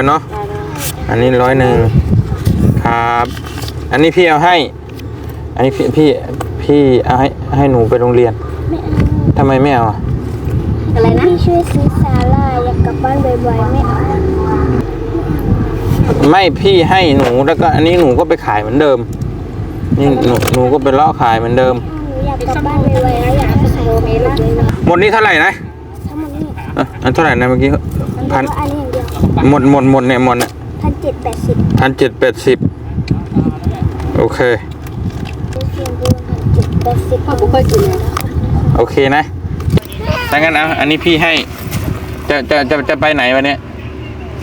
แล้วเนาะอันนี้ร้อยหนึ่งครับ อันนี้พี่เอาให้ อันนี้พี่พี่พี่เอาให้ให้หนูไปโรงเรียนไม่เอาทำไมไม่เอาอะอะไรนะพี่ช่วยซื้อสาลายอยากกลับบ้านบ่อยๆไม่เอาไม่พี่ให้หนูแล้วก็ อันนี้หนูก็ไปขายเหมือนเดิม นี่หนูหนูก็ไปเลาะขายเหมือนเดิมหนูอยากกลับบ้านบ่อยๆแล้วอยากไปขายโอเมล่าหมดนี้เท่าไหร่นะทั้งหมดนี่เอ่ออันเท่าไหร่นะเมื่อกี้มันพันก็อันนี้อย่างเดียว หมดหมดหมดเนี่ยหมดเนี่ยพันเจ็ดแปดสิบพันเจ็ดแปดสิบโอเคเสียงบูพันเจ็ดแปดสิบพ่อบุคคลกินเลยโอเคนะถ้างั้นเอาอันนี้พี่ให้ จะจะจะจะไปไหนวันเนี้ย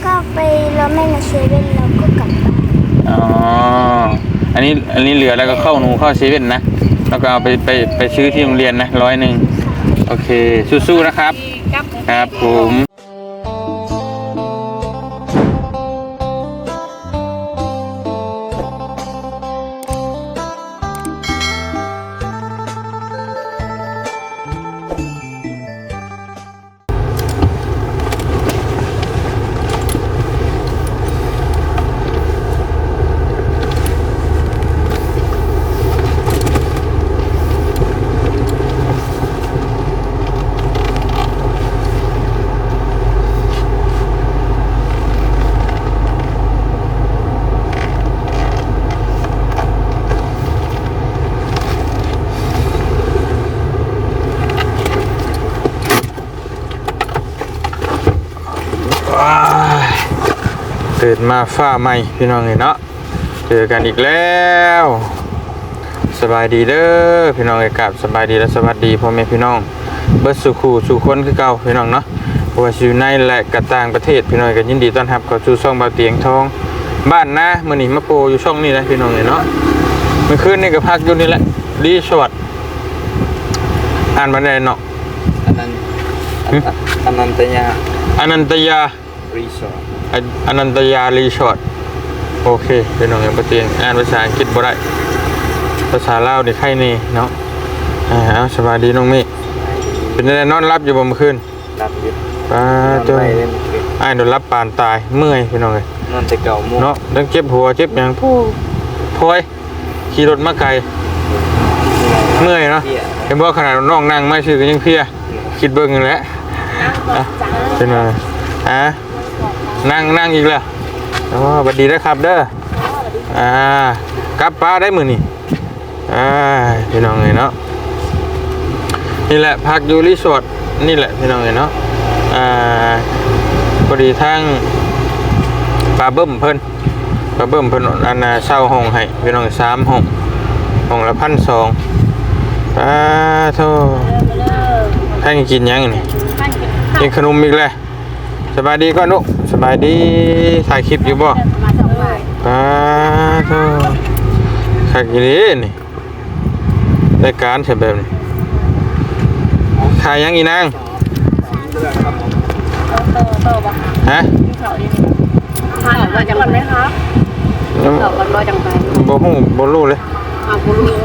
ก็ไปแล้วแม่มาเซเว่นแล้วก็กลับบ้านอ๋อ อันนี้อันนี้เหลือแล้วก็เข้าหนูเข้าเซเว่นนะ แล้วก็เอาไปไปไปซื้อที่โรงเรียนนะร้อยหนึ่ง โอเค สู้ๆนะครับ ครับผม มาฟ้าใหม่พี่น้องเลยเนาะเจอกันอีกแล้วสบายดีเด้อพี่น้องเอกกับสบายดีและสวัสดีพ่อแม่พี่น้องเบิร์สุขูสู่คนคือเก่าพี่น้องเนาะเพราะว่าอยู่ในและกระต่างประเทศพี่น้องกันยินดีต้อนรับเข้าสู่ช่องเบาเตียงทอง บ้านนะมื่อนี้มาโปรอยู่ช่องนี้นะพี่น้องเลยเนาะเมื่อคืนนี่ก็พักอยู่นี่แหละรีสอร์ทอ่านมาได้เนาะอันนั้นอันนั้นตยาอนันตยารีสอร์ท ออนันตยารีสอร์ทโอเคเป็นน้องเอ็มปะเตียงอ่านภาษาอังกฤษบ่ได้ภาษาลาวนี่ใครนี่เนาะอ่าเอาสบายดีน้องมิเป็นได้นอนรับอยู่บ่เมื่อคืนรับยึดป้านอนเจ้าไม่เล่นเกมอ้ายโดนรับปานตายเมื่อยพี่น้องเอ้ยนอนแต่เก่าโมงเนาะทั้งเจ็บหัวเจ็บหยังผู้พลอยขี่รถมาไกลเมื่อยเนาะเที่ยเห็นบ่ขนาดน้องนั่งไม่ชื่อก็ยังเพลียคิดเบิ่งอยู่แหล้วอะเป็นไงอะ นั่งนั่งอีกแล้วอ๋อบัดดีนะครับเด้ออ่ากลับป้าได้มื้อนี่อ่าพี่น้องเอ้ยเนาะนี่แหละพักอยู่รีสอร์ทนี่แหละพี่น้องเอ้ยเนาะอ่าพอดีทางปลาเบิ่มเพิ่นปลาเบิ่มเพิ่นอันน่ะเช่าห้องให้พี่น้องสามห้องห้องละพันสองป้าโทให้กินยังนี่กินขนมอีกแล้ว สบายดีก่อนลูกสบายดีถ่ายคลิปอยู่บ่ป้าโทขักอีหลีนี่รายการใช่แบบนี้ขายยังอีนางฮะข่าวว่าจังไหมครับข่าวกันว่าจังไปบ่ฮู้บ่รู้เลยข่าวคุณรู้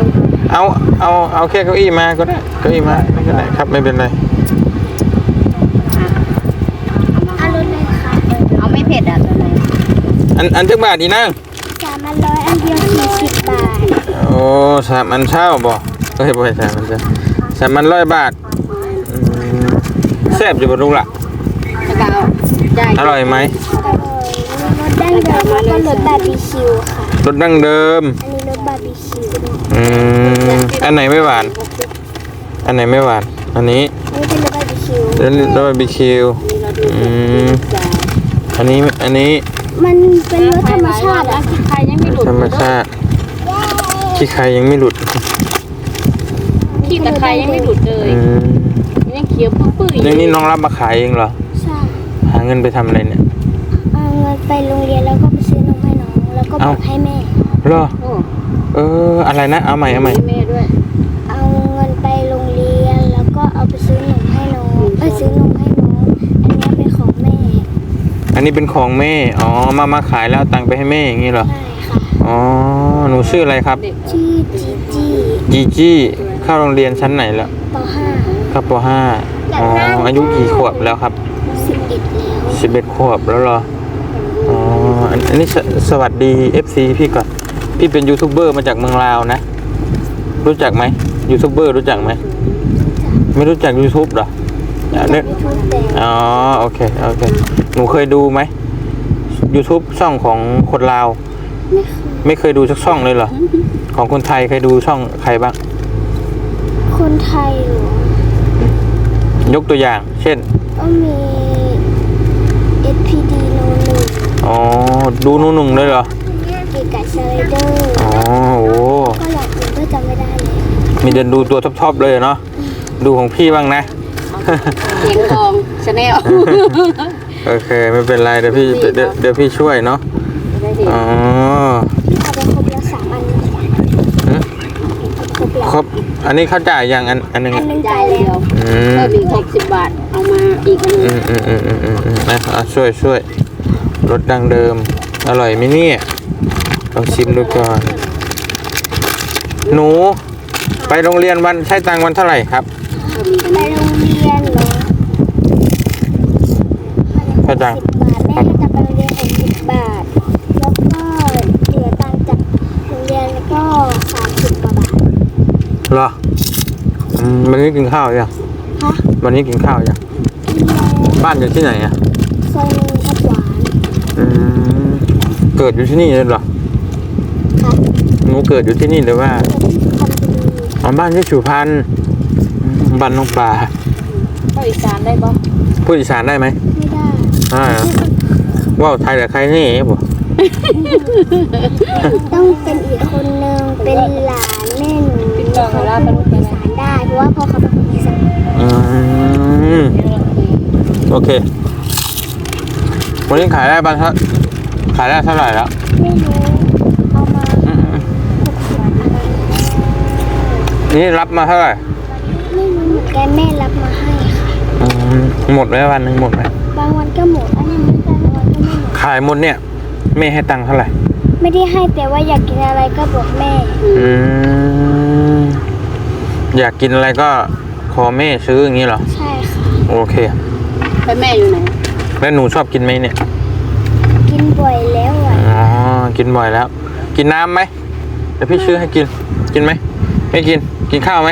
เอาเอาเอาแค่เก้าอี้มาก็ได้เก้าอี้มาก็ได้ครับไม่เป็นไร อารมณ์เลยค่ะ เอาไม่เผ็ดอะตัวไหนอันอันจักบาทอีนางสามอันร้อยอันเดียวสี่สิบบาทโอ้สามอันเช่าบ่เอ้ยบ่ใช่สามอันเช่าสามอันร้อยบาทอืมแซ่บอยู่บ่ลูกล่ะ แล้วก็เอาใจอร่อยไหมเออรสดั้งเดิมแล้วก็รสบาร์บีคิวค่ะ รสดั้งเดิม อันนี้รสบาร์บีคิวอืมอันไหนไม่หวาน อันไหนไม่หวาน อันนี้อันนี้เป็นรสบาร์บีคิว แล้วรสบาร์บีคิว อืม อันนี้อันนี้มันเป็นรสธรรมชาติอะใครยังไม่หลุดธรรมชาติขี้ใครยังไม่หลุดขี้ตะไคร้ยังไม่หลุดเลยอืมยังเคี้ยวปื้อๆนี่นี่น้องรับมาขายเองเหรอใช่หาเงินไปทำอะไรเนี่ยเอาเงินไปโรงเรียนแล้วก็ไปซื้อนมให้น้องแล้วก็บเอ้าอกให้แม่เหรอโอ้เอออะไรนะเอาใหม่เอาใหม่แม่ด้วยเอาเงินไปโรงเรียนแล้วก็เอาไปซื้อนมให้น้องไปซื้อนมให้น้อง อันนี้เป็นของแม่ อั นนี้เป็นของแม่ อ๋อ มามาขายแล้วเอาตังค์ไปให้แม่อย่างนี้เหรอใช่ค่ะอ๋อ หนูชื่ออะไรครับเด็กชื่อจีจี้จีจี้เข้าโรงเรียนชั้นไหนแล้วป .5 ครับปห้าอ๋อ อายุกี่ขวบแล้วครับ11แล้วสิบเอ็ดขวบแล้วเหรอ อ๋อ อันอันนี้สสวัสดี FC พี่ก่อน พี่เป็นยูทูบเบอร์มาจากเมืองลาวนะ รู้จักไหมยูทูบเบอร์รู้จักไหม ไม่รู้จัก YouTube เหรอ อะเนี่ยยูทูบแต่อ๋อโอเคโอเคหนูเคยดูไหม YouTube ช่องของคนลาวไม่เคยไม่เคยดูสักช่องเลยเหรอ ของคนไทยเคยดูช่องใครบ้าง คนไทยเหรอยกตัวอย่าง เช่นก็มี SPD โนหนึ่งอ๋อ ดูหนูหนุ่งเลยเหรอเกีกับสไลเดอร์อ๋อโอ้ก็อย่างอื่นก็จำไม่ได้เลยมีเดินดูตัวท็อปๆเลยเนาะดูของพี่บ้างนะ เสียงทองชาแนลโอเคไม่เป็นไรเดี๋ยวพี่เดี๋ยวเดี๋ยวเดี๋ยวพี่ช่วยเนาะได้เห็นอ๋อพี่เอาไปครบแล้วสามอันหืมครบแล้วครบอันนี้เข้าจ่ายยังอันอันหนึงอันอะหนึงจ่าจ่ายยเดีแล้ยววอืมเพิ่มอีกหกสิบบาทเอามาอีกอันหนึงอืมอืมอืมอืมอืมอืมนะอะช่วยช่วยรสดังเดิม อร่อยไหมเนี่ยลองชิมดูก่อน หนู ไปโรงเรียนวันใช้ตังค์วันเท่าไหร่ครับไปโรงเรีย นเหรอใช้ตังค์สิบบาทแม่จะไปโรงเรียนหกสิบบาท แล้วก็เหลือตังค์จากโรงเรียนแล้วก็สามสิบกว่าบาท เหรออืมวันนี้กินข้าวยังฮะวันนี้กินข้าวยังบ้านอยู่ที่ไหนอะซอยหนึงครับหวานอืมเกิดอยู่ที่นี่เลยเหรอค่ะหนูเกิดอยู่ที่นี่หรือว่าคอมพิวอ๋อบ้านที่สุพรรณอืมบ้านน้องปลา เข้าอีสานได้ปะพูดอีสานได้ไหมไม่ได้อ่าว่าวไทยแต่ใครนี่บ่ต้องเป็นอีกคนนึงเป็นหลานแม่หนูเขาพูดอีสานได้เพราะว่าพ่อเขาเป็นคนอีสานอืมโอเควันนี้ขายได้บ้างครับขายได้เท่าไหร่แล้วไม่รู้เอามาอืมหกสิบบาทๆนี่รับมาเท่าไหร่ไม่รู้เหมือนกันแม่รับมาให้ค่ะอืม หมดไหมวันหนึ่งหมดไหมบางวันก็หมด อันนี้ไม่ได้บางวันก็ไม่หมด ขายหมดเนี่ยแม่ให้ตังค์เท่าไหร่ ไม่ได้ให้แต่ว่าอยากกินอะไรก็บอกแม่ อืมอยากกินอะไรก็ขอแม่ซื้ออย่างนี้เหรอ ใช่ค่ะ โอเค ไปแม่อยู่ไหนแล้วหนูชอบกินไหมเนี่ย กินบ่อยแล้วอะ อ๋อ กินบ่อยแล้ว กินน้ำไหมเดี๋ยวพี่ซื้อให้กิน กินไหม ไม่กิน กินข้าวไหม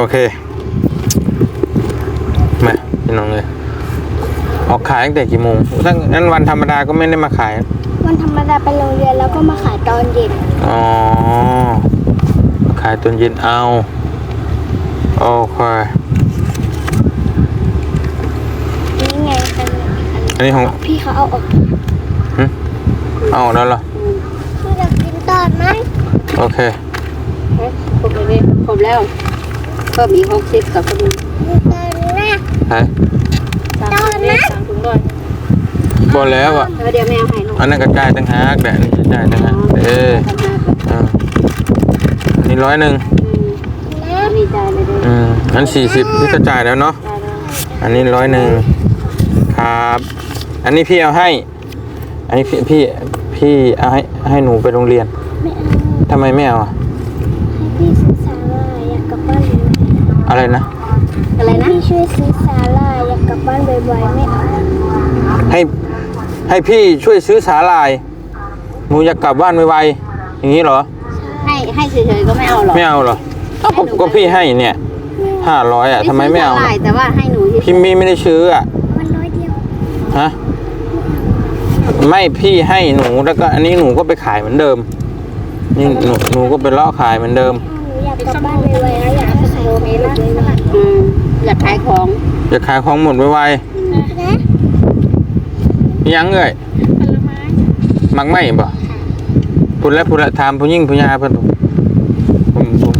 โอเคมา พี่น้องเลยออกขายตั้งแต่กี่โมงถ้างั้นวันธรรมดาก็ไม่ได้มาขาย วันธรรมดาไปโรงเรียนแล้วก็มาขายตอนเย็น อ๋อ ขายตอนเย็นเอาโอเคนี่ไงอันอันนี้ของพี่เขาเอาออกเอาแล้วเหรอพี่อยากกินตอนไหมโอเคเอ๊ะครบเลยครบแล้วเพิ่มอีกหกสิบกับคนนึง ตอนนะไปสามถุงเลยสามถุงด้วยบอแล้วอะเออเดี๋ยวแม่เอาให้ลูกอันนั้นกระจายตั้งหากแต่อันนี้กระจายตั้งหากเออทำงานกับอ่าอันนี้ร้อยหนึ่งอืมมีใจายเลยเด้ออืมอันสี่สิบพี่กระจายแล้วเนาะได้แล้วอันนี้ร้อยหนึ่งครับ อันนี้พี่เอาให้ อันนี้พี่พี่พี่เอาให้ให้หนูไปโรงเรียนไม่เอาทำไมไม่เอาอะให้พี่ซื้อสาลายอยากกลับบ้านเลยอะไรนะ ซื้อสาลายอยากกลับบ้านบ่อยๆไม่เอาให้ให้พี่ช่วยซื้อสาลาย หนูอยากกลับบ้านไวๆอย่างนี้เหรอ ให้ให้เฉยๆก็ไม่เอาหรอกไม่เอาเหรอก็ก็ก็พี่ให้เนี่ยห้าร้อยอะทำไมไม่เอาด้ซื้สหร่ยแต่ว่าให้หนูเฉยๆพี่มีไม่ได้ซื้ออะ มันร้อยเดียวฮะ ไม่พี่ให้หนูแล้วก็ อันนี้หนูก็ไปขายเหมือนเดิมนี่หนูหนูก็ไปเลาะขายเหมือนเดิม หนูอยากกลับบ้านไวๆแล้วอยากให้ขายเมลอนไวอืม อยากขายของจะขายของหมดไวๆนะๆยังเอ่ยผลไม้มักไม่บ่พูดแล้วพูดแล้วถามผู้ยิ่งผู้ยาเพิ่นผมผม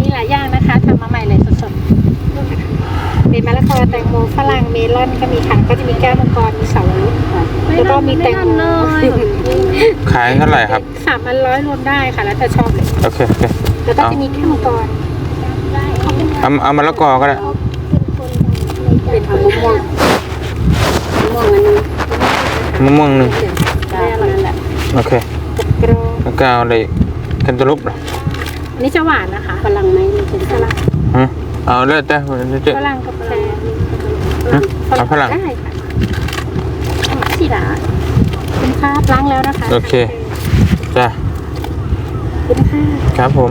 มีหลายอย่างนะคะทำมาใหม่เลยสดๆมีมะละกอแตงโมฝรั่งเมลอนก็มีค่ะก็จะมีแก้วมังกรมีเสาวรสแล้วก็มีแตงโมขายเท่าไหร่ครับสามพันร้อยรวมได้ค่ะแล้วแต่ชอบเลยโอเคโอเคแล้วก็จะมีแก้วมังกร เอาเอามะละกอก็ได้เป็นคนดังในใจเป็นมะม่วงมะม่วงอันนึงมะม่วงหนึ่งได้อันนั้นแหละโอเคกรองแล้วก็เอาอะไรแคนตาลูปเหรออันนี้จะหวานนะคะฝรั่งไหมมันเป็นฝรั่งฮะเอาเลยแต่เจ๊ฝรั่งกับแฟฮะเอาฝรั่งได้ค่ะเอาสีดาคุณครับล้างแล้วนะคะโอเคจ้ะขอบคุณค่ะครับผม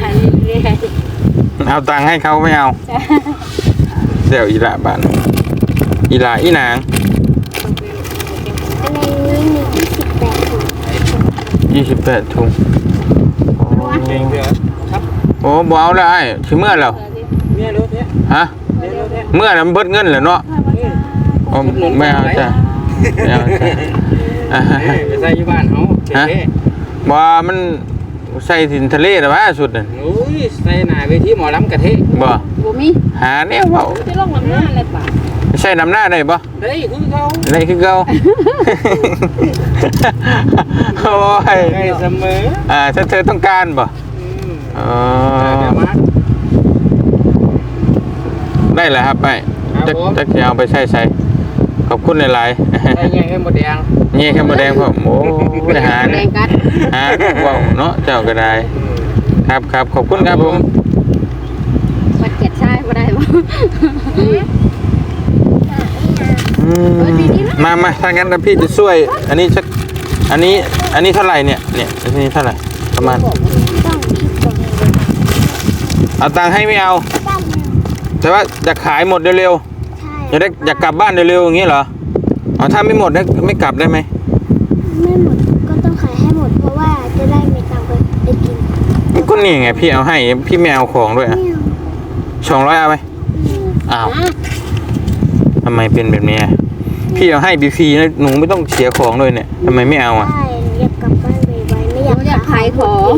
ถ่ายเรื่อยเอาตังค์ให้เขาไม่เอาเดี๋ยวอีละบานอีละอีนางอันนี้มี28ถุงยี่สิบแปดถุงเก่งเด้อครับโอ้บ่เอาแล้วไอ้ชิเมื่อแล้วเมียรถเนี่ยฮะ เมียรถเนี่ยเมื่อแล้วมันเบิดเงินเหรอเนาะโอ้ไม่เอาจ้ะไม่เอาจ้ะอ่าฮะเอ้ยไปใส่อยู่บ้านเฮาเท่บ่มัน ใส่สินทะเลหรือว่าสุดน่ะๆโอ้ยใส่หน้าเวทีหมอลำกะเทะบ่ๆบ่มีหาแนวเว้าจะลงน้ำหน้าอะไรป่ะใช่นำหน้าได้บ่เฮ้ยคือเขาได้คือเก่าโอ้ยได้เสมออ่าถ้าเธอต้องการบ่อืมอ๋อเดี๋ยวมาได้แล้วครับไปครับจักผมจักจะเอาไปใช้ใส่ ขอบคุณหลายได้แยงให้หมดแดงๆนี่แค่หมดแดงผมโอ้ยหาแดเนี่ยงกัดหาเว้าเนาะเจ้าก็ได้ ครับครับขอบคุณครับผมวัดเกียรติชายบ่ได้บ่อืมเออดีๆนะมามาถ้างั้นนะพี่จะช่วย อันนี้สักอันนี้อันนี้เท่าไหร่เนี่ยเนี่ยอันนี้เท่าไหร่ประมาณต้องคิดก่อนเลยเอาตังค์ให้ไม่เอาตั้งแต่ว่าอยากขายหมดเร็วใช่ๆ อยากได้อยากกลับบ้านเร็วๆอย่างนี้เหรออ๋อถ้าไม่หมดได้ไม่กลับได้ไหมไม่หมดก็ต้องขายให้หมดเพราะว่าจะได้มีตังค์ไปไปกินก็นี่ไงพี่เอาให้พี่ไม่เอาของด้วยอะไม่เอาสองร้อยเอาไหมอ้าวทำไมเป็นแบบนี้อะพี่เอาให้บีฟีนะหนูไม่ต้องเสียของด้วยเนี่ยทำไมไม่เอาอะใช่หนูอยากกลับบ้านไวๆไม่ออยากายากกขายของ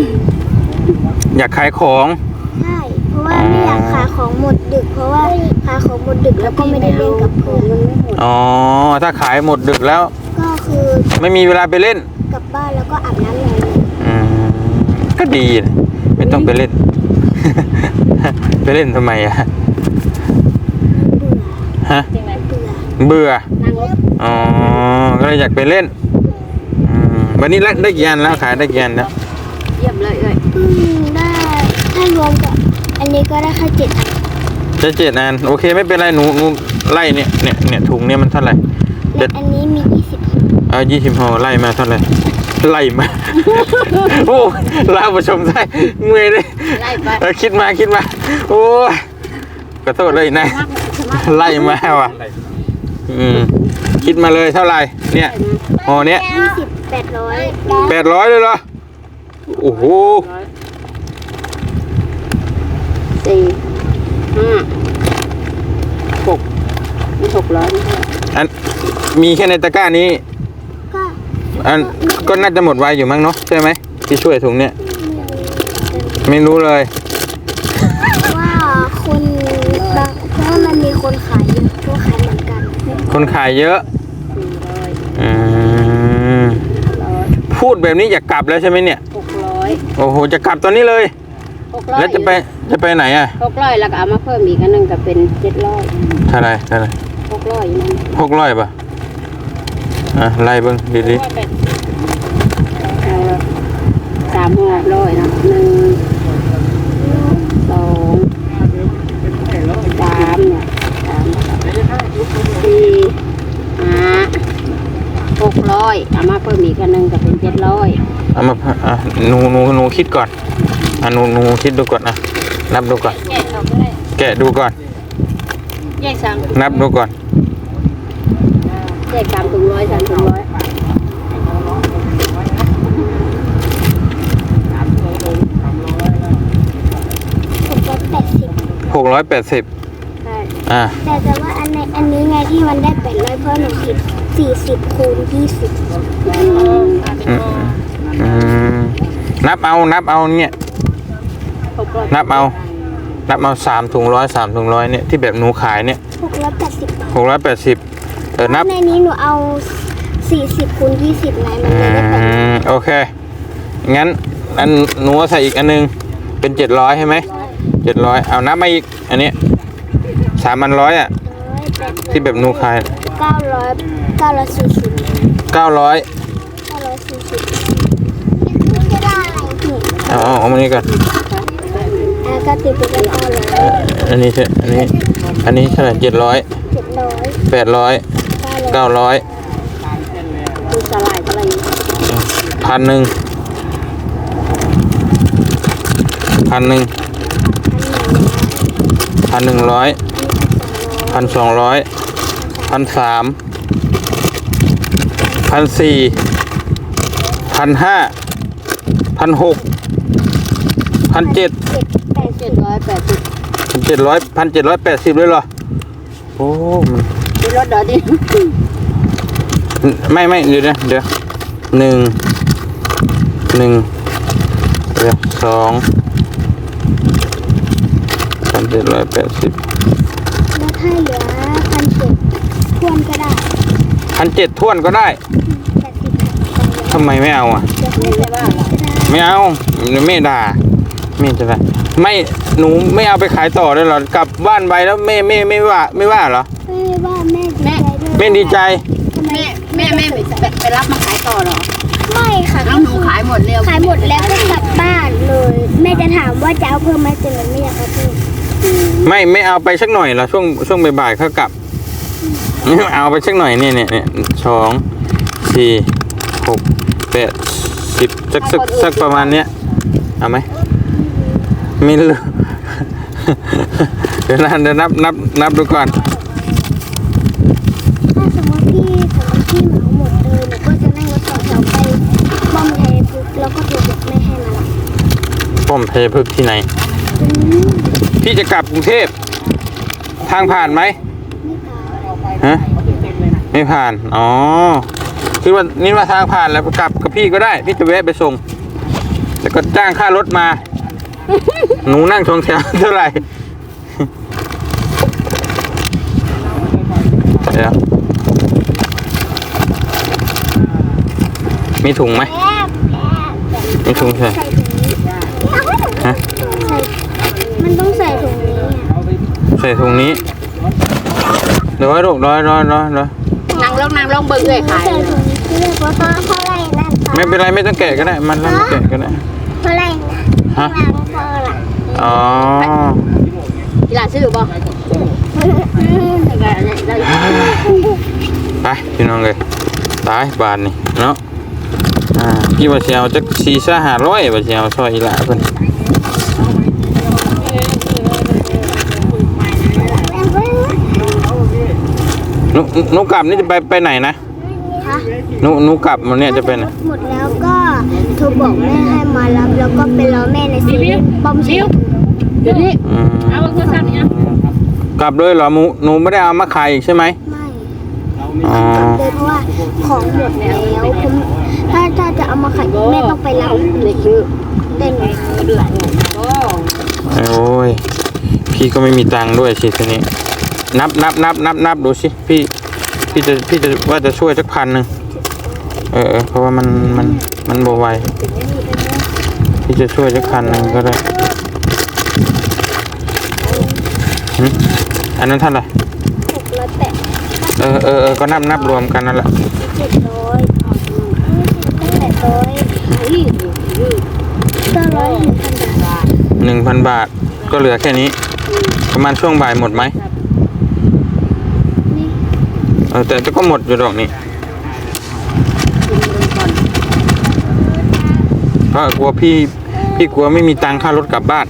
อยากขายของ ขายของหมดดึก เพราะว่าขายของหมดดึกแล้วก็ไม่ได้เล่นกับเพื่อนมันไม่หมดอ๋อ ถ้าขายหมดดึกแล้ว ก็คือไม่มีเวลาไปเล่น กลับบ้านแล้วก็อาบน้ำนอนเลยอืมก็ดีนะไม่ต้องไปเล่น ไปเล่นทำไมอะฮะ เบื่อเบื่อนั่งรถอ๋อ ก็เลยอยากไปเล่นอืมวันนี้ได้ได้กี่อันแล้วขายได้กี่อันแล้วเยี่ยมเลยเอ้ยเพิ่งได้ถ้ารวมกับอั นนี้ก็ได้แค่เจ็ดอันจะเจ็ดอันโอเคไม่เป็นไรหนูหนูไล่เนี่ยเนี่ยเนี่ยถุงเนี่ยมันเท่าไหร่และอันนี้มียี่สิบเอายี่สิบห่อไล่มาเท่าไหร่ไล่มา โอ้ลาผู้ชมได้เมื่อยเลยไล่ไปเออคิดมาคิดมา โอ้ยขอโทษเลยนะ ไล่มาว่ะอืมคิดมาเลยเท่าไหร่เนี่ยห่อเนี้ยยี่สิบแปดร้อยแปดร้อยเลยเหรอโอ้โห สี่ห้าหกมีหกร้อยนี่อันมีแค่ในตะกร้านี้ ก็อันก็น่าจะหมดไวอยู่มั้งเนาะใช่ไหมที่ช่วยถุงเนี่ย ไม่รู้เลยว่าคนบางเพราะว่ามันมีคนขายเยอะก็ขายเหมือนกันคนขายเยอะสี่ร้อยอืมร้อยพูดแบบนี้อยากกลับแล้วใช่ไหมเนี่ยหกร้อยโอ้โหจะกลับตอนนี้เลยห กร้อยแล้วจะไปจะไปไหนอะหกร้อยแล้วก็เอามาเพิ่มอีกอันหนึงก็เป็นเจ็ดร้อยเท่าไหรเท่าไหรหกร้อยอยู่นั่นหกร้อยป่ะอะไล่เบิ้งดีดีเอาสามห่อร้อยนะหนึ่งสองสามเนี่ยสามสี่ห้าหกร้อยเอามาเพิ่มอีกอันหนึงก็เป็นเจ็ดร้อย เอามาอะหนูหนูหนูคิดก่อน อะหนูหนูคิดดูก่อนนะนับดูก่อน แยกออกก็ได้แกะดูก่อน แยกสามนับดูก่อน แยกสามถึงร้อยสามถึงร้อยหกร้อยแปดสิบหกร้อยแปดสิบใช่อะแต่แต่ว่าอันในอันนี้ไงที่มันได้แปดร้อยเพราะหนูคิดสี่สิบคูณยี่สิบอืมอืมนับเอา นับเอาเนี่ยหกร้อย นับเอา นับเอาสามถุงร้อยสามถุงร้อยเนี่ยที่แบบหนูขายเนี่ยหกร้อยแปดสิบบาทหกร้อยแปดสิบเออนับในนี้หนูเอาสี่สิบคูณยี่สิบไงมันอืเลยได้แปดร้อยมโอเค งั้นอันหนูใส่อีกอันหนึง เป็นเจ็ดร้อยใช่ไหมเจ็ดร้อยเอานับมาอีก อันนี้สามพันร้อยอะ ที่แบบหนูขายเก้าร้อยเก้าร้อยสี่สิบเก้าร้อยเก้าร้อยสี่สิบนี่จะได้อะไรนี่เอาเอาเอามานี่ก่อน อ่าก็ติดไปเป็นออนเลยอันนี้ใช่อันนี้ อันนี้เท่าไหร่เจ็ดร้อยเจ็ดร้อยแปดร้อยเก้าร้อยเก้าร้อยคือสลายอะไรพันหนึ่งพันหนึ่งพันหนึ่งร้อยพันสองร้อยพันสามพันสี่พันห้าพันหกพันเจ็ด อยแปดสิบพันเจ็ดร้อยพันเจ็ดร้อยแปดสิบเลยเหรอ โอ้มันมีรถเดี๋ยวดิไม่ไม่เดี๋ยวนะเดี๋ยวหนึ่งหนึ่งเดี๋ยวสองพันเจ็ดร้อยแปดสิบแล้วถ้าเหลือพันเจ็ดทวนก็ได้พันเจ็ดท่วนก็ได้แปดสิบพันทำไมไม่เอาอะเดี๋ยวให้เหลือว่าไม่เอาเดี๋ยวแม่ด่าแม่จะด่าไม่ หนูไม่เอาไปขายต่อเลยเหรอกลับบ้านไปแล้วแม่แม่ไม่ว่าไม่ว่าเหรอไม่ว่าแม่ดีใจด้วยแม่ดีใจทำไมแม่แม่แม่ไปไปรับมาขายต่อเหรอไม่ค่ะแล้วหนูขายหมดเร็วขายหมดแล้วก็กลับบ้านเลย แม่จะถามว่าจะเอาเพิ่มไหมแต่หนูไม่อยากเอาเพิ่มไม่ไม่เอาไปสักหน่อยเหรอช่วงช่วงบ่ายๆเขากลับไม่เอาไปสักหน่อยเนี่ยเนี่ยเนี่ยสองสี่หกแปดสิบสักสักสักประมาณเนี้ยเอาไหมไม่รู้ เดี๋ยวนะเดี๋ยวนับนับนับดูก่อน ถ้าสมมติพี่สมมติพี่เหมาหมดเลยหนูก็จะนั่งรถต่อแถวไปบ้อมไทยปุ๊บแล้วก็โทรบอกแม่ให้มารับป้อมเพพฤกษ์ที่ไหน อืมพี่จะกลับกรุงเทพ ทางผ่านไหมไม่ตาย ฮะไม่ผ่าน อ๋อคิดว่านี่ว่าทางผ่านแล้วกลับกับพี่ก็ได้ พี่จะแวะไปส่ง แล้วก็จ้างค่ารถมา หนูนั่งชงแถวเท่าไหร่เดี๋ยวมีถุงไหมแอบแอบมีถุงใช่ใส่ถุงนี้ฮะใส่มันต้องใส่ถุงนี้อะใส่ถุงนี้เดี๋ยวไว้ลูกร้อยร้อยร้อยร้อยนางลองนางลองเบิ่งเลยขายใส่ถุงนี้ที่เรียกว่าเพราะอะไรนั่นคะไม่เป็นไรไม่ต้องแกะก็ได้ มันแล้วไม่แกะก็ได้เพราะอะไรนะฮะล้างเพราะ อะไรอ๋อกีฬาซื้อบ่ได้ได้ไปพี่น้องเลยตายบาทนี่เนาะอ่าพี่ว่าสิเชียวจักซีซ่าหาร้อยว่าสิเชียวซอยอีหละเพิ่นหนุหนุกลับนี่จะไปไปไหนนะคะ หนุหนุกลับมันเนี่ยจะไปไหนหมดแล้วก็โทรบอกแม่ให้มารับ แล้วก็ไปรอแม่ในซีรีส์บอมชิวเดี๋ยวนี้อืมเอาโทรศัพท์นี่อะกลับด้วยเหรอหมูหนูไม่ได้เอามาขายอีกใช่ไหมไม่อ๋อเลยเพราะว่าของหมดแล้วผมถ้าถ้าจะเอามาขายแม่ต้องไปรับเลยคือเต้นเดือดก็โอ้ยพี่ก็ไม่มีตังค์ด้วยสิทีนี้ นับนับนับนับนับดูสิพี่พี่จะพี่จะว่าจะช่วยสักพันหนึ่ง เออเออเพราะว่ามันมันมันโบไหวพี่จะช่วยสักพันหนึ่งก็ได้หึอันนั้นเท่าไหร่หกร้อยแปดเออเออเออก็นับนับรวมกันนั่นแหละเจ็ดร้อยแปดร้อยเก้าร้อยหนึ่งพันบาทหนึ่งพันบาทก็เหลือแค่นี้ ประมาณช่วงบ่ายหมดไหมนี่เออแต่แต่ก็หมดอยู่ดอกนี่ เพราะกลัวพี่พี่กลัวไม่มีตังค่ารถกลับบ้าน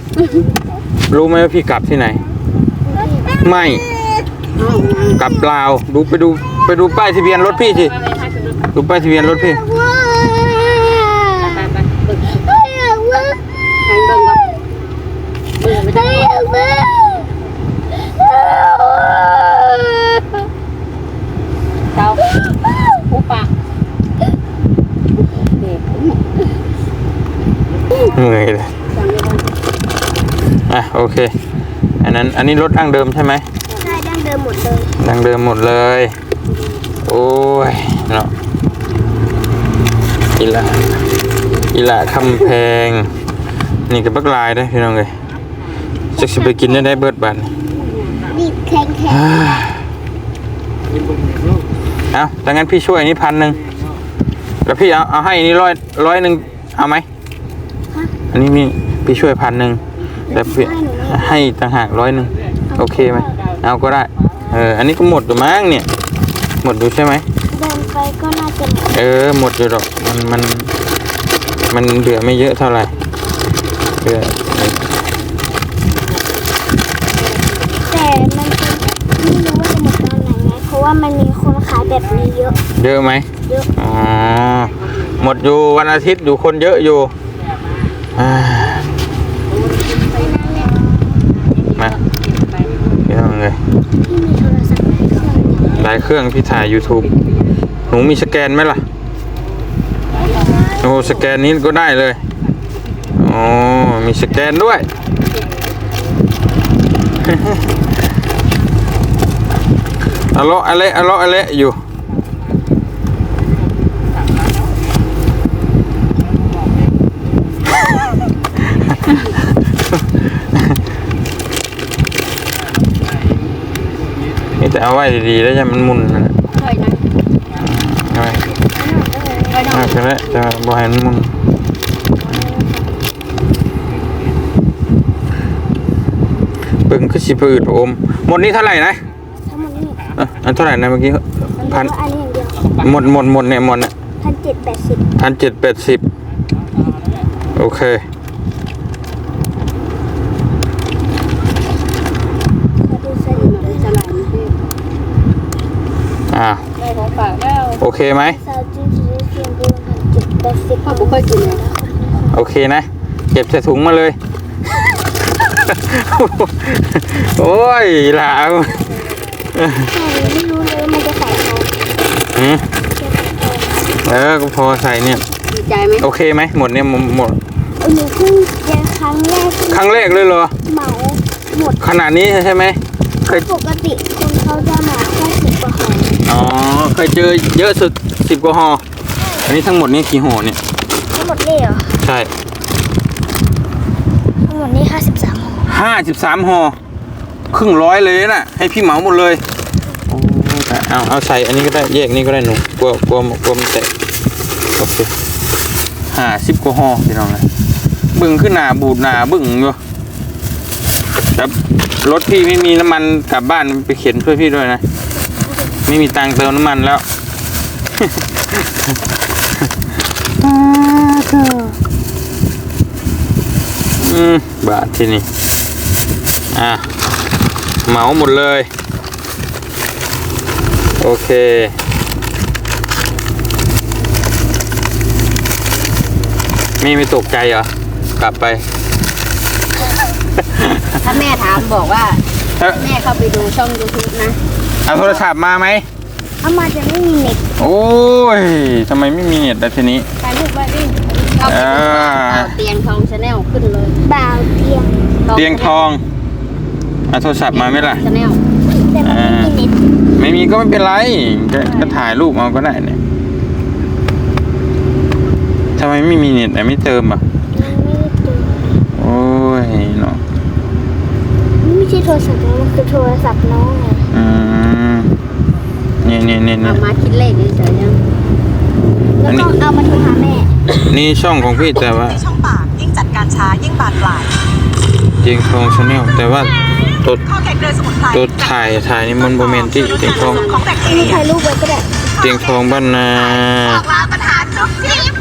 รู้ไหมว่าพี่กลับที่ไหน ไม่กลับลาวดูไปดูไปดูป้ายทะเบียนรถพี่สิดูป้ายทะเบียนรถพี่ ว้า ไปไปเบิ่ง อยากว่า ให้เบิ่งก่อนเบิ่งไป อยากว่า เช้าผู้ปาก เหนื่อยเลยอะโอเค อันนั้นอันนี้รถดั้งเดิมใช่ไหมใช่ดั้งเดิมหมดเลยดังเดิมหมดเลย โอ้ยเนาะอีละอีละคำแพง นี่กับบักลายได้อพี่น้องเลยจักสิไปกินได้ได้เบิดบันบีบแข็งแข็งเอาถ้างั้นพี่ช่วยอันนี้พันหนึ่งแล้วพี่เอาเอาให้อันนี้ร้อยร้อยหนึ่งเอาไหม อันนี้นี่พี่ช่วยพันหนึ่งแต่เพื่อนให้ต่างหากร้อยหนึ่งโอเคไหมเอาก็ได้เอออันนี้ก็หมดอยู่มั้งเนี่ย หมดอยู่ใช่ไหมเดินไปก็น่าจะหมดเออหมดอยู่หรอกมันมันมันเหลือไม่เยอะเท่าไหร่เหลือแต่มันเป็นไม่รู้ว่าจะหมดตอนไหนไงเพราะว่ามันมีคนขายแบบนี้เยอะ เยอะไหมเยอะอ๋อหมดอยู่วันอาทิตย์อยู่คนเยอะอยู่อ่า มาเดี๋ยวเลยที่มีโทรศัพท์หลยเครื่องเนี่ยหลายเครื่องพี่ถ่าย YouTube หนูมีสแกนไหมล่ะ โอ้สแกนนี้ก็ได้เลย อ๋อ มีสแกนด้วย อะเลาะอะเลอะเลาะอะเลอยู่ เอาไว้ดีๆแล้วจะมันหมุนนะเคยนะเอาไว้เคยนอเอานไปแล้วจะบ่ให้มันหมุนเบิ่งคือสิพืดอมหมดนี้เท่าไหร่นะทั้งหมดนี่เอะอันเท่าไหร่นะเมื่อกี้มันพันว่าอันนี้อย่างเดียวหมดหมดหมดเนี่ยหมดเนี่ยพันเจ็ดแปดสิบพันเจ็ดแปดสิบโอเค ขอดูสลิปด้วย สลัดนี่ อ่า ได้ของฝากแล้ว โอ เคไหมซาวจิ้งจีเซียมบูพันเจ็ดแปดสิบพ่อบุเคยกินเลยโอเคนะ เก็บใส่ถุงมาเลย โอ้ยหลาวแต่ไม่รู้เลยมันจะใส่ทองหืมเกี่ยวกับทองเออก็พอใส่เนี่ยดีใจไหมโอเคไหมหมดเนี่ยหมดหมดเออหนูเพิ่งเจอครั้งแรกที่ครั้งแรกเลยเหรอเหมาหมดขนาดนี้ใช่ไหมเคยปกติคนเขาจะเหมาแค่สิบกว่าห่ ออ๋อ เคยเจอเยอะสุดสิบกว่าห่ออันนี้ทั้งหมดนี่กี่ห่อเนี่ย ทั้งหมดนี่เหรอ ใช่ ทั้งหมดนี่ห้าสิบสามห่อห้าสิบสามห่อครึ่งร้อยเลยน่ะ ให้พี่เหมาหมดเลยโอ้เอาเอาใส่อันนี้ก็ได้แยกนี่ก็ได้หนูกลัวกลัวกลัวมันแตกโอเคห้าสิบกว่าห่อพี่น้องเลยบึ้งขึ้นหนาบูดหนาบึ้งอยู่แต่รถพี่ไม่มีน้ำมันกลับบ้านไปเข็นช่วยพี่ด้วยนะ ไม่มีตังค์เติมน้ำมันแล้ว อืมบาทที่นี่ อะเหมาหมดเลย โอเคไม่ไม่ตกใจเหรอ กลับไป ถ้าแม่ถามบอกว่าเอ้ยแม่เข้าไปดูช่อง YouTube นะ เอาโทรศัพท์มาไหมเอามาจะไม่มีเน็ตโอ้ยทำไมไม่มีเน็ตแล้วทีนี้ ถ่ายรูปไว้ดิเข้าไปดูอ่า เอาเตียงทองชาแนลขึ้นเลยบ่าวเตียงเตียงทองเอาโทรศัพท์มาไหมล่ะ ชาแนลแต่มันไม่มีเน็ตไม่มีก็ไม่เป็นไรก็ก็ถ่ายรูปเอาก็ได้เนี่ยทำไมไม่มีเน็ตอะไม่เติมอะ มันไม่ได้เติมโอ้ยเนาะนี่ไม่ใช่โทรศัพท์นะมันคือโทรศัพท์น้องไงอืม เนี่ยเนี่ยเนี่ยเอาเนี่ยมาคิดเลขเฉยๆยังแล้วก็เอามาโทรหาแม่ นี่ช่องของพี่แต่ว่าในช่องปากยิ่งจัดการช้ายิ่งบานปลายเตียงทองชาแนลแต่ว่าตัวข้อแขกเดินสมุนไพรตัวถ่ายถ่ายนี่มันโมเมนต์ที่เตียงทองของแบคทีมีเรียถ่ายรูปไว้ก็ได้เตียงทองบ้านนาบอกลาปัญหาจุ๊บจิ๊บ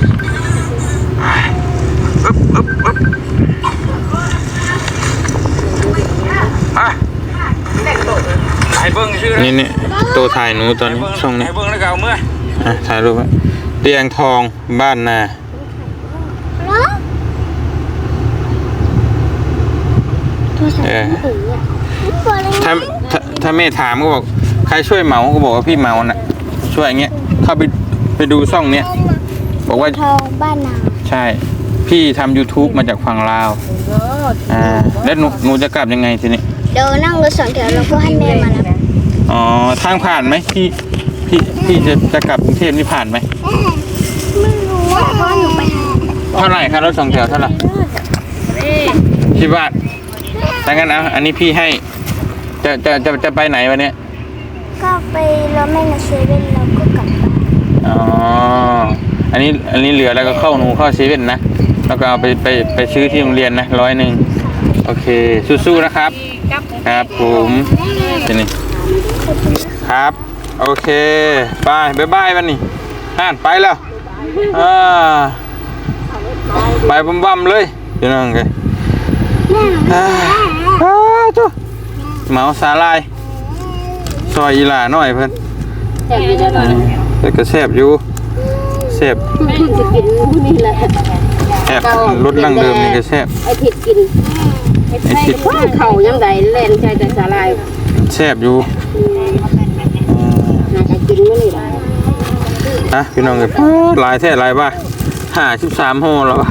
ถ่ายเบิ้งชื่อนี่เนี่ยตัวถ่ายหนูตอนนี้ช่องนี้ถ่ายเบิ้งแล้วก็เอาเมื่ออะถ่ายรูปไว้เตียงทองบ้านนาโทรศัพท์มือถืออะตัวอะไรถ้าถ้าถ้าแม่ถามก็บอกใครช่วยเหมาก็บอกว่าพี่เหมาน่ะ ช่วยอย่างเงี้ยเข้าไปไปดูช่องเนี้ยบอกว่าทองบ้านนาใช่ พี่ทำ YouTube มาจากฝั่งลาวอ่าแล้วหนูหนูจะกลับยังไงทีนี้ เดี๋ยวนั่งรถสองแถวแล้วก็ให้แม่มารับอ๋อทางผ่านไหมพี่พี่พี่จะจะกลับกรุงเทพนี่ผ่านไหมไม่รู้ว่าเพราะหนูไปหาเท่าไหร่ครับรถสองแถวเท่าไหร่ที่บ้านถ้างั้นเอาอันนี้พี่ให้ จะจะจะจะไปไหนวันเนี้ยก็ไปรอแม่ในเซเว่นแล้วก็กลับบ้านอ๋ออันนี้อันนี้เหลือแล้วก็เข้าหนูเข้าเซเว่นนะแล้วก็เอาไปไปไปซื้อที่โรงเรียนนะร้อยหนึ่งโอเคสู้ๆนะครับ ครับผมนี่ครับ โอเคบายบายบายวันนี้ห่านไปแล้วอ่าไปบัมๆเลยพี่น้องเลยอ่าอ่าจ้ะเหมาสาลายซอยอีหลาหน่อยเพิ่นแซ่บอยู่เด้อหน่อยแต่ก็แซ่บอยู่แซ่บเพิ่งสิกินนี่แหละแซ่บรสดั้งเดิมนี่ก็แซ่บไอ้ผิดกิน ไอ้ทิศว่าเขายังไดเล่นใช่แต่สาลายแซ่บอยู่อืมน่าจะกินมื้อนี้ล่ะนะพี่น้องเลยหลายแท้หลายบ้าห้าสิบสามห่อแล้ววะ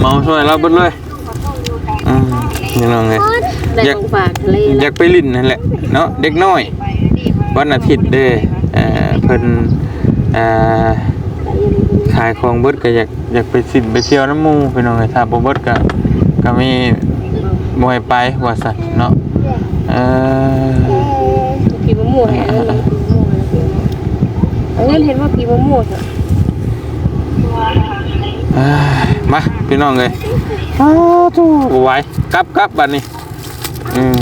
เมาช่วยเราเบิดเลยอืมพี่น้องเลยได้อยากของฝากทะเลอยาแล้วกไปลิ้นนั่นแหละเนาะเด็กน้อย วันอาทิตย์เด้เอ่อเพิ่นเอ่อขายของเบิดก็อยากอยากไปสินไปเที่ยวน้ำหมูพี่น้องเลยถ้าบ่เบิดก็ก็มี บ่ให้ไปว่าซั่นเนาะเอ่อกินมะม่วงให้เอิ้นเอาเงินเห็นว่ากินมะม่วงอะเอ้ยมาพี่น้องเลยอ้าวตู้บ่ไหวกลับกลับบัดนี้อืม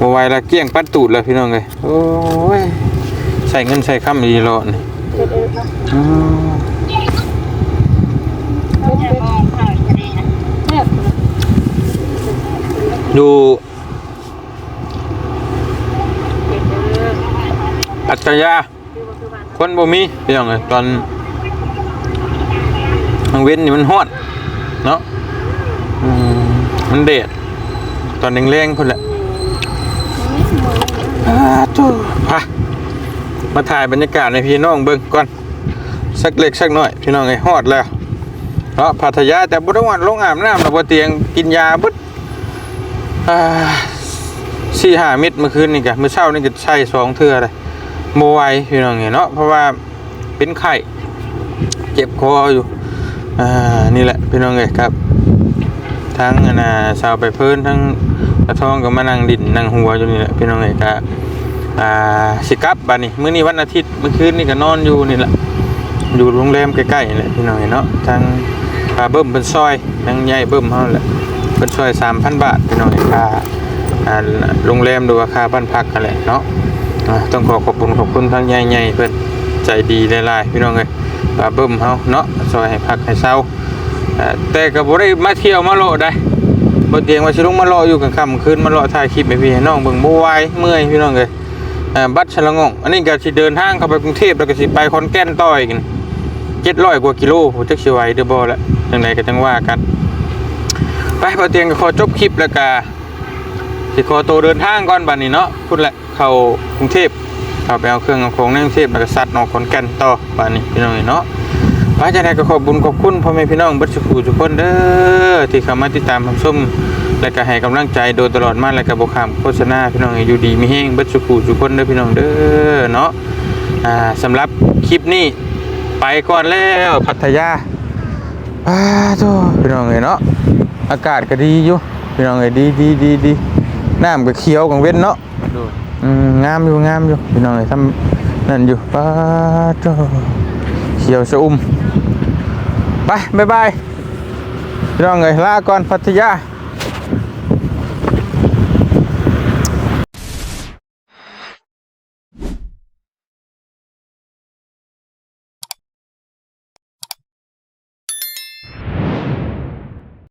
บ่ไหวละเกลี้ยงปัดตูดแล้วพี่น้องเลยโอ้ยใส่เงินใส่คำดีโลดนี่ อืมอยู่อัตยาคนบ่มีพี่น้องตอนทางเว้นนี่มันฮอดเนาะมันเดดตอนแรงๆพุ่นแหละอาตูพะมาถ่ายบรรยากาศในพี่น้องเบิ่งก่อน สักเล็กสักน้อย พี่น้องไอ้ฮอดแล้วเนาะพัทยาแต่บ่ต้องวันลงอาบน้ำแล้วบ่เตียงกินยาบึด สี่ห้าเม็ดเมื่อคืนนี่กะเมื่อเช้านี่ก็ใช้สองเทื่อเลยโมไวพี่น้องเนาะเพราะว่าเป็นไข้เจ็บคออยู่อ่านี่แหละพี่น้องเอ้ยครับ ทั้งนน่ะชาวไปเพิ่นทั้งตะทองก็มานั่งดินนั่งหัวอยู่นี่แหละพี่น้องเอ้ยก็อ่าสิกับบัดนี้มื้อนี้วันอาทิตย์เมื่อคืนนี่ก็นอนอยู่นี่แหละอยู่โรงแรมใกล้ๆนี่แหละพี่น้องเนาะทางปลาเบิ้มเป็นซอยทางใหญ่เบิ้มเฮาแหละ เป็นซอย3,000บาทพี่น้องค่าอ่าโรงแรมดูว่าค่าบ้านพักกันแหละเนาะต้องขอขอบคุณขอบคุณทางใหญ่ๆเพิ่อนใจดีหลายๆพี่น้องเอ้ยปลาเบิ้มเฮาเนาะซอยให้พักให้เช้าแต่ก็บ่ได้มาเที่ยวมาโลได้บ่เตียงว่าสิลงมาเลอยู่กลางค่ำคืนมาเลถ่ายคลิปให้พี่น้องเบิ่งบ่ไหวเมื่อยพี่น้องเอ้ยบัดฉลองงอันนี้ก็สิเดินทางเข้าไปกรุงเทพแล้วก็สิไปขอนแก่นต่ออีกเจ็ดร้อยกว่ากิโลจักสิไหวเด้อบ่แล้วจังไดก็จังว่ากัน ไปพอเตียงก็ขอจบคลิปแล้วก็สิขอตัวเดินทางก่อนบัดนี้เนาะพุ่นแหละเข้ากรุงเทพเข้าไปเอาเครื่องเอาของในกรุงเทพแล้วก็ซัดนอกขอนแก่นต่อบัดนี้พี่น้องเนาะไปจังไดก็ขอบบุญขอบคุณพ่อแม่พี่น้องเบิดสุขุทุกคนเด้อที่เข้ามาติดตามชมและก็ให้กำลังใจโดยตลอดมาและก็บ่ข้ามโฆษณาพี่น้องอยู่ดีมีแฮงเบิดสุขุทุกคนเด้อพี่น้องเด้อเนาะอ่าสำหรับคลิปนี้ไปก่อนแล้วพัทยาอ้าโธ่พี่น้องเอ้ยเนาะ อากาศก็ดีอยู่พี่น้องเอ้ยดีดีดีดีน้ำก็เขียวกังเว้นเนาะอืมงามอยู่งามอยู่พี่น้องเอ้ยทำนั่นอยู่ป้าโธ่เขียวชะอุ่มไปบ๊ายบายพี่น้องเอ้ยลาก่อนพัทยา